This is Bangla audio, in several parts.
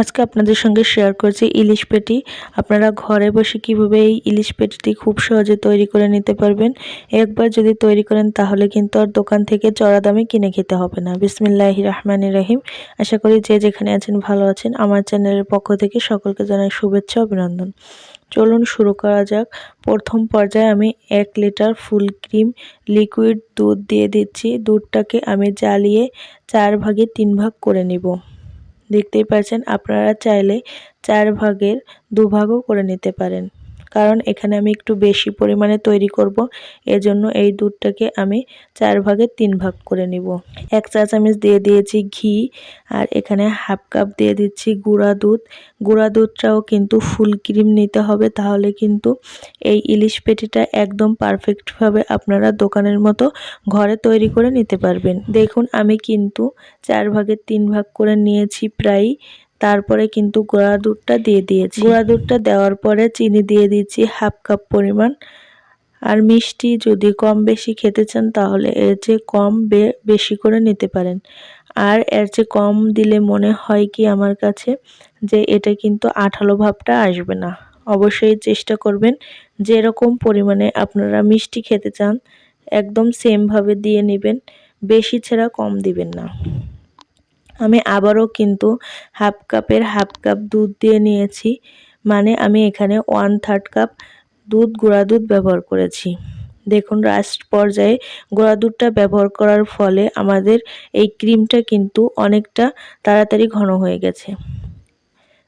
আজকে আপনাদের সঙ্গে শেয়ার করছি ইলিশ পেটি। আপনারা ঘরে বসে কীভাবে এই ইলিশ পেটিটি খুব সহজে তৈরি করে নিতে পারবেন? একবার যদি তৈরি করেন, তাহলে কিন্তু আর দোকান থেকে চড়া দামে কিনে খেতে হবে না। বিসমিল্লাহ রহমান রাহিম। আশা করি যে যেখানে আছেন, ভালো আছেন। আমার চ্যানেলের পক্ষ থেকে সকলকে জানাই শুভেচ্ছা, অভিনন্দন। চলুন শুরু করা যাক। প্রথম পর্যায়ে আমি এক লিটার ফুল ক্রিম লিকুইড দুধ দিয়ে দিচ্ছি। দুধটাকে আমি জ্বালিয়ে চার ভাগে তিন ভাগ করে নিব। দেখতেই পাচ্ছেন আপনারা চাইলে চার ভাগের দুভাগও করে নিতে পারেন। কারণ এখানে আমি একটু বেশি পরিমাণে তৈরি করব। এজন্য এই দুধটাকে আমি চার ভাগের তিন ভাগ করে নিব। এক চা চামচ দিয়ে দিয়েছি ঘি আর এখানে হাফ কাপ দিয়ে দিচ্ছি গুঁড়া দুধ। গুঁড়া দুধটাও কিন্তু ফুল ক্রিম নিতে হবে, তাহলে কিন্তু এই ইলিশ পেটিটা একদম পারফেক্টভাবে আপনারা দোকানের মতো ঘরে তৈরি করে নিতে পারবেন। দেখুন, আমি কিন্তু চার ভাগের তিন ভাগ করে নিয়েছি প্রায় তারপরে কিন্তু গোড়া দুধটা দিয়ে দিয়েছি। গোড়া দুধটা দেওয়ার পরে চিনি দিয়ে দিচ্ছি হাফ কাপ পরিমাণ। আর মিষ্টি যদি কম বেশি খেতে চান তাহলে এর চেয়ে কম বেশি করে নিতে পারেন। আর এর চেয়ে কম দিলে মনে হয় কি আমার কাছে যে এটা কিন্তু আঠালো ভাবটা আসবে না। অবশ্যই চেষ্টা করবেন যেরকম পরিমাণে আপনারা মিষ্টি খেতে চান একদম সেমভাবে দিয়ে নেবেন। বেশি ছাড়া কম দিবেন না। আমি আবারও কিন্তু হাফ কাপের হাফ কাপ দুধ দিয়ে নিয়েছি। মানে আমি এখানে ওয়ান থার্ড কাপ দুধ, গুঁড়া দুধ ব্যবহার করেছি। দেখুন লাস্ট পর্যায়ে গোড়া দুধটা ব্যবহার করার ফলে আমাদের এই ক্রিমটা কিন্তু অনেকটা তাড়াতাড়ি ঘন হয়ে গেছে।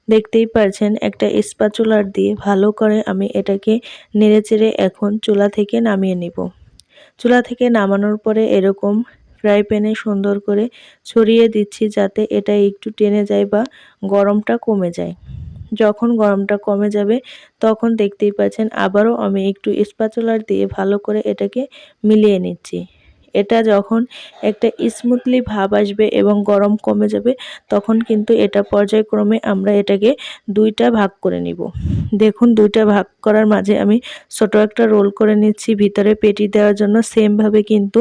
দেখতেই পারছেন, একটা স্পাচুলার দিয়ে ভালো করে আমি এটাকে নেড়েচেড়ে এখন চুলা থেকে নামিয়ে নিব। চুলা থেকে নামানোর পরে এরকম ফ্রাই প্যানে সুন্দর করে ছড়িয়ে দিচ্ছি যাতে এটা একটু টেনে যায় বা গরমটা কমে যায়। যখন গরমটা কমে যাবে, তখন দেখতেই পাচ্ছেন আবারও আমি একটু স্পাচুলার দিয়ে ভালো করে এটাকে মিলিয়ে নিচ্ছি। এটা যখন একটা স্মুথলি ভাব আসবে এবং গরম কমে যাবে তখন কিন্তু এটা পর্যায়ক্রমে আমরা এটাকে দুইটা ভাগ করে নিব। দেখুন দুইটা ভাগ করার মাঝে আমি ছোট একটা রোল করে নিচ্ছি ভিতরে পেটি দেওয়ার জন্য সেমভাবে কিন্তু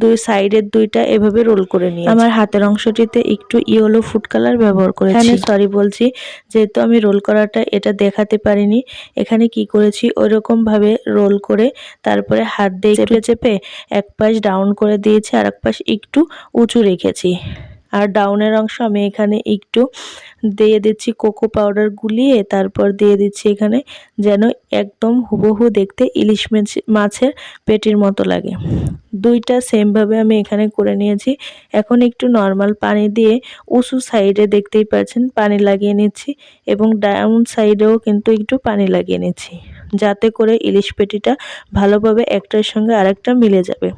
দুই সাইডের দুইটা এভাবে রোল করে নিই আমার হাতের অংশটিতে একটু ইয়েলো ফুড কালার ব্যবহার করেছি। সরি বলছি যেহেতু আমি রোল করাটা এটা দেখাতে পারিনি এখানে কি করেছি? ওইরকম ভাবে রোল করে তারপরে হাত দিয়ে চেপে চেপে এক পাশ ডাউন করে দিয়েছি আর এক পাশ একটু উঁচু রেখেছি। আর ডাউনের অংশ আমি এখানে একটু দিয়ে দিচ্ছি কোকো পাউডার গুলিয়ে, তারপর দিয়ে দিচ্ছি এখানে যেন একদম হুবহু দেখতে ইলিশ মাছের পেটির মতো লাগে। দুইটা সেমভাবে আমি এখানে করে নিয়েছি। এখন একটু নর্মাল পানি দিয়ে উঁচু সাইডে দেখতেই পাচ্ছেন, পানি লাগিয়ে নিচ্ছি এবং ডাউন সাইডেও কিন্তু একটু পানি লাগিয়ে নিচ্ছি। যাতে করে ইলিশ পেটিটা ভালোভাবে একটার সঙ্গে আরেকটা মিলে যাবে।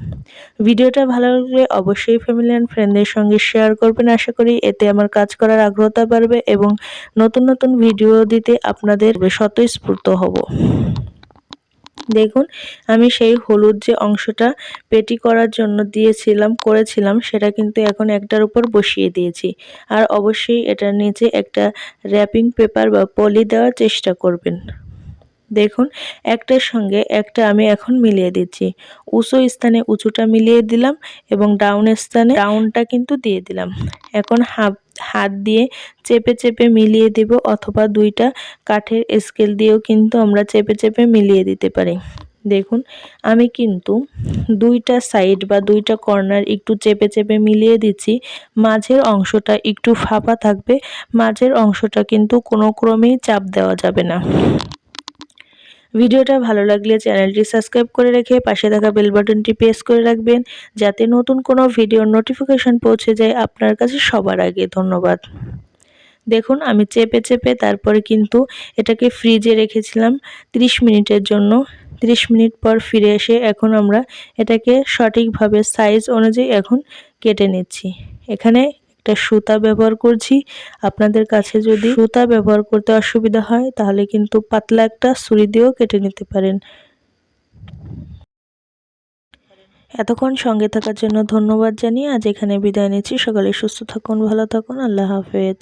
ভিডিওটা ভালো লাগলে অবশ্যই ফ্যামিলি অ্যান্ড ফ্রেন্ডদের সঙ্গে শেয়ার করবেন। আশা করি এতে আমার কাজ করার আগ্রহতা বাড়বে এবং নতুন নতুন ভিডিও দিতে আপনাদের স্বতঃস্ফূর্ত হব। দেখুন, আমি সেই হলুদ যে অংশটা পেটি করার জন্য দিয়েছিলাম, করেছিলাম, সেটা কিন্তু এখন একটার উপর বসিয়ে দিয়েছি। আর অবশ্যই এটার নিচে একটা র্যাপিং পেপার বা পলি দেওয়ার চেষ্টা করবেন। দেখুন, একটার সঙ্গে একটা আমি এখন মিলিয়ে দিচ্ছি। উঁচু স্থানে উঁচুটা মিলিয়ে দিলাম এবং ডাউন স্থানে ডাউনটা কিন্তু দিয়ে দিলাম। এখন হাফ, হাত দিয়ে চেপে চেপে মিলিয়ে দেব অথবা দুইটা কাঠের স্কেল দিয়েও কিন্তু আমরা চেপে চেপে মিলিয়ে দিতে পারি। দেখুন, আমি কিন্তু দুইটা সাইড বা দুইটা কর্নার একটু চেপে চেপে মিলিয়ে দিচ্ছি। মাঝের অংশটা একটু ফাঁপা থাকবে, মাঝের অংশটা কিন্তু কোনো ক্রমেই চাপ দেওয়া যাবে না। ভিডিওটা ভালো লাগলে চ্যানেলটি সাবস্ক্রাইব করে রেখে পাশে থাকা বেল বাটনটি প্রেস করে রাখবেন, যাতে নতুন কোনো ভিডিওর নোটিফিকেশান পৌঁছে যায় আপনার কাছে সবার আগে। ধন্যবাদ। দেখুন, আমি চেপে চেপে তারপরে কিন্তু এটাকে ফ্রিজে রেখেছিলাম 30 মিনিটের জন্য। 30 মিনিট পর ফিরে এসে এখন আমরা এটাকে সঠিকভাবে সাইজ অনুযায়ী এখন কেটে নিচ্ছি। এখানে একটা সুতা ব্যবহার করছি। আপনাদের কাছে যদি সুতা ব্যবহার করতে অসুবিধা হয়, তাহলে কিন্তু পাতলা একটা ছুরি দিয়েও কেটে নিতে পারেন। এতক্ষণ সঙ্গে থাকার জন্য ধন্যবাদ জানিয়ে আজ এখানে বিদায় নিচ্ছি। সকালে সুস্থ থাকুন, ভালো থাকুন। আল্লাহ হাফেজ।